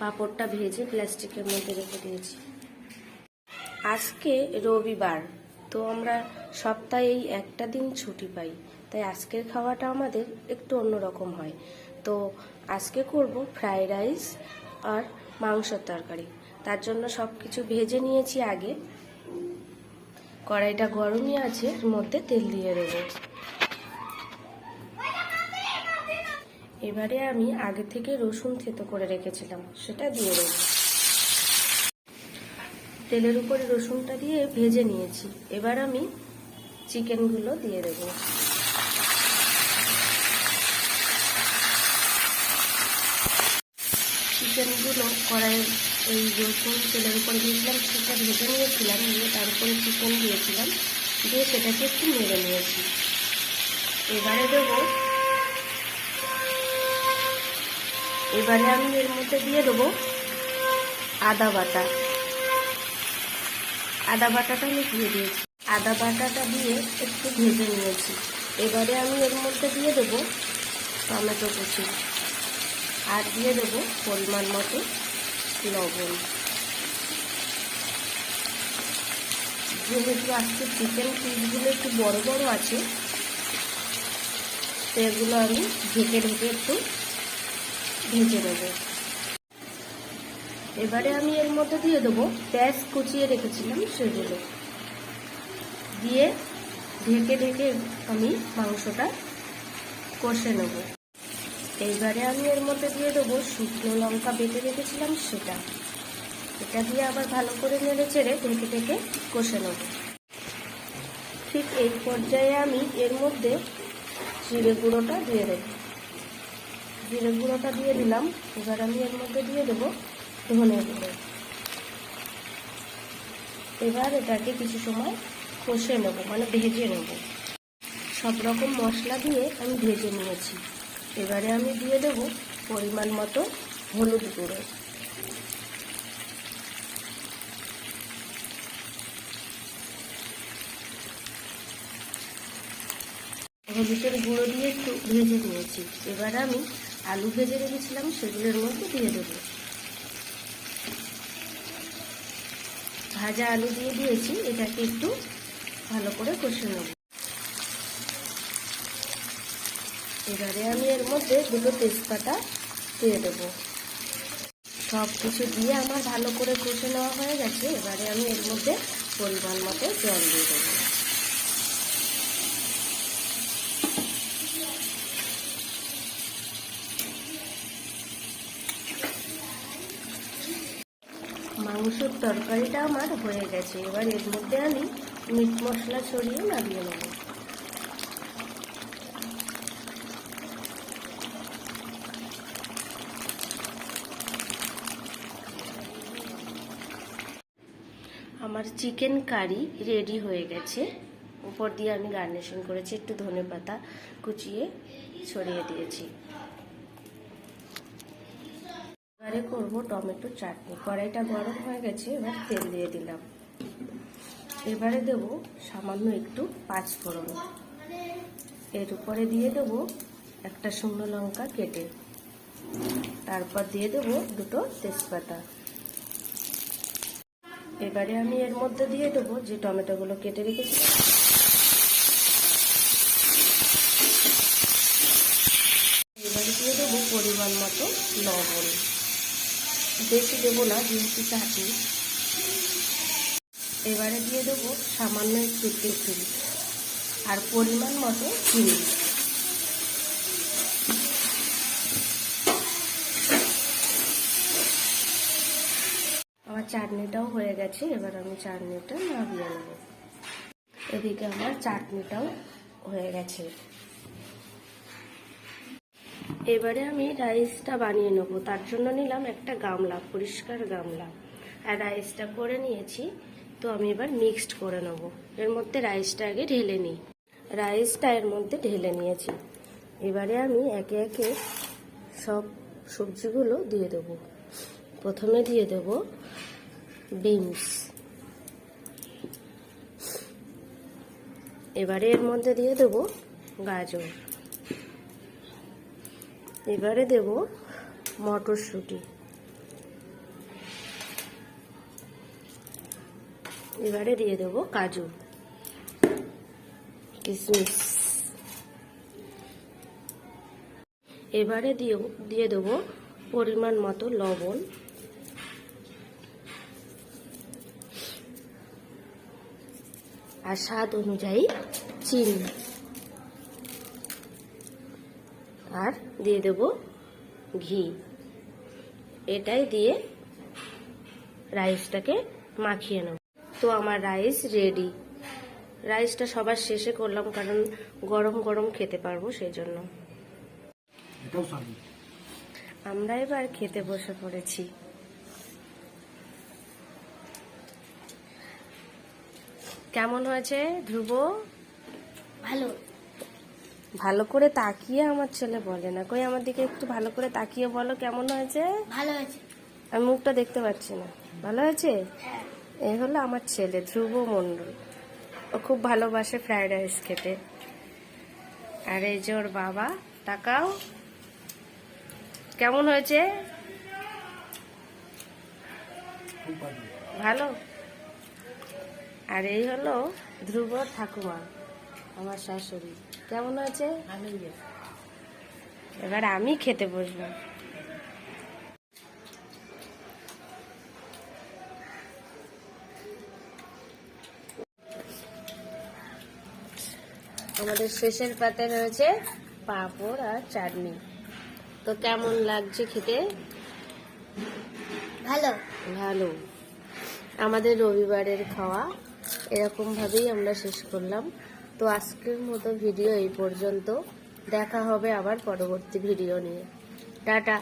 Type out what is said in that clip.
পাঁপড়টা ভেজে প্লাস্টিকের মধ্যে রেখে দিয়েছি। আজকে রবিবার, তো আমরা সপ্তাহে এই একটা দিন ছুটি পাই। তাই আজকের খাওয়াটা আমাদের একটু অন্যরকম হয়। তো আজকে করব ফ্রাইড রাইস আর মাংসের তরকারি। তার জন্য সব কিছু ভেজে নিয়েছি আগে। কড়াইটা গরমই আছে, এর মধ্যে তেল দিয়ে দেবো। এবারে আমি আগে থেকে রসুন থেতো করে রেখেছিলাম, সেটা দিয়ে দেবো। তেলের উপরে রসুনটা দিয়ে ভেজে নিয়েছি। এবার আমি চিকেনগুলো দিয়ে দেব। চিকেনগুলো কড়াই এই রসুন তেলের উপরে দিয়েছিলাম, সেটা ভেজে নিয়েছিলাম দিয়ে তার উপরে চিকেন দিয়েছিলাম, দিয়ে সেটাকে একটু নেড়ে নিয়েছি। এবারে দেবো এবারে আমি এর মধ্যে দিয়ে দেবো আদা বাটা। আদা বাটাটা আমি দিয়ে দিয়েছি। আদা বাটাটা দিয়ে একটু ভেজে নিয়েছি। এবারে আমি এর মধ্যে দিয়ে দেবো টমেটো কুচি। আর দিয়ে দেবো পরিমাণ মতো লবণ। যেহেতু আজকে চিকেন পিসগুলো একটু বড় বড় আছে সেগুলো আমি ঢেকে ঢেকে একটু ভেজে নেব এবারে আমি এর মধ্যে দিয়ে দেবো পেঁয়াজ কুচিয়ে রেখেছিলাম সেগুলো। দিয়ে ঢেকে ঢেকে আমি মাংসটা কষে নেব। এইবারে আমি এর মধ্যে দিয়ে দেবো শুকনো লঙ্কা বেটে রেখেছিলাম সেটা। এটা দিয়ে আবার ভালো করে নেড়ে চেড়ে ঢেকে ঢেকে কষে নেব। ঠিক এই পর্যায়ে আমি এর মধ্যে জিরে গুঁড়োটা দিয়ে দেবো। জিরে গুঁড়োটা দিয়ে দিলাম। এবার আমি এর মধ্যে দিয়ে দেবো ধনে গুঁড়ো। এবার এটাকে কিছু সময় কষে নেব মানে ভেজে নেব। সব রকম মশলা দিয়ে আমি ভেজে নিয়েছি। এবারে আমি দিয়ে দেবো পরিমাণ মতো হলুদ গুঁড়ো। হলুদের গুঁড়ো দিয়ে একটু ভেজে নিয়েছি। এবার আমি আলু ভেজে রেখেছিলাম, সেগুলোর মধ্যে দিয়ে দেবো। ভাজা আলু দিয়ে দিয়েছি, এটাকে একটু ভালো করে কষে নেব। এবারে আমি এর মধ্যে দুটো তেজপাতা দিয়ে দেবো। সব কিছু দিয়ে আমার ভালো করে কষে নেওয়া হয়ে গেছে, এবারে আমি এর মধ্যে পরিমাণ মতো জল দিয়ে দেবো। মাংসের তরকারিটা আমার হয়ে গেছে। এবার এর মধ্যে আমি মিট মশলা ছড়িয়ে নামিয়ে নেব। আমার চিকেন কারি রেডি হয়ে গেছে। উপর দিয়ে আমি গার্নিশিং করেছি, একটু ধনে পাতা কুচিয়ে ছড়িয়ে দিয়েছি। এবারে করব টমেটো চাটনি। কড়াইটা গরম হয়ে গেছে, এবার তেল দিয়ে দিলাম। এবারে দেব সামান্য একটু পাঁচ ফোড়ন। এর উপরে দিয়ে দেব একটা শুকনো লঙ্কা কেটে। তারপর দিয়ে দেব দুটো তেজপাতা। এবারে আমি এর মধ্যে দিয়ে দেবো যে টমেটোগুলো কেটে রেখেছিলাম এবারে দিয়ে দেবো পরিমাণ মতো লবণ। বেশি দেবো না যেহেতু চাটনি এবারে দিয়ে দেবো সামান্য একটু তেঁতুল আর পরিমাণ মতো চিনি। আমার চাটনিটাও হয়ে গেছে, এবার আমি চাটনিটা নামিয়ে নেব। এদিকে আমার চাটনিটাও হয়ে গেছে। এবারে আমি রাইসটা বানিয়ে নেব। তার জন্য নিলাম একটা গামলা, পরিষ্কার গামলা। আর রাইসটা করে নিয়েছি, তো আমি এবার মিক্সড করে নেব। এর মধ্যে রাইসটা আগে ঢেলে নিই। রাইসটা এর মধ্যে ঢেলে নিয়েছি। এবারে আমি একে একে সব সবজিগুলো দিয়ে দেবো। প্রথমে দিয়ে দেব বিনস। এবারে এর মধ্যে দিয়ে দেব গাজর। এবারে দেব মটরশুঁটি। এবারে দিয়ে দেব কাজু। কিশমিশ এবারে দিয়ে দিয়ে দেবো পরিমাণ মতো লবণ। আর স্বাদ অনুযায়ী চিনি। আর দিয়ে দেব ঘি। এটাই দিয়ে রাইসটাকে মাখিয়ে নেব। তো আমার রাইস রেডি রাইসটা সবার শেষে করলাম কারণ গরম গরম খেতে পারব সেই জন্য আমরা এবার খেতে বসে পড়েছি। কেমন হয়েছে ধ্রুব? ভালো। ভালো করে তাকিয়ে আমার ছেলে বলে না। কই আমার দিকে একটু ভালো করে তাকিয়ে বলো কেমন হয়েছে? ভালো হয়েছে। আমি মুখটা দেখতে পাচ্ছি না। ভালো হয়েছে? হ্যাঁ। এ হলো আমার ছেলে ধ্রুব মণ্ডল। ও খুব ভালোবাসে ফ্রাইড রাইস খেতে। আর এই যে ওর বাবা তাকাও। কেমন হয়েছে? ভালো? আর এই হলো ধ্রুব ঠাকুমা আমার শাশুড়ি। কেমন হয়েছে এবার আমি খেতে বসবো। আমাদের শেষের পাতে রয়েছে পাঁপড় আর চাটনি। তো কেমন লাগছে খেতে? ভালো। ভালো। আমাদের রবিবারের খাওয়া এরকম ভাবেই আমরা শেষ করলাম। তো আজকের মতো ভিডিও এই পর্যন্ত। দেখা হবে আবার পরবর্তী ভিডিও নিয়ে। টাটা।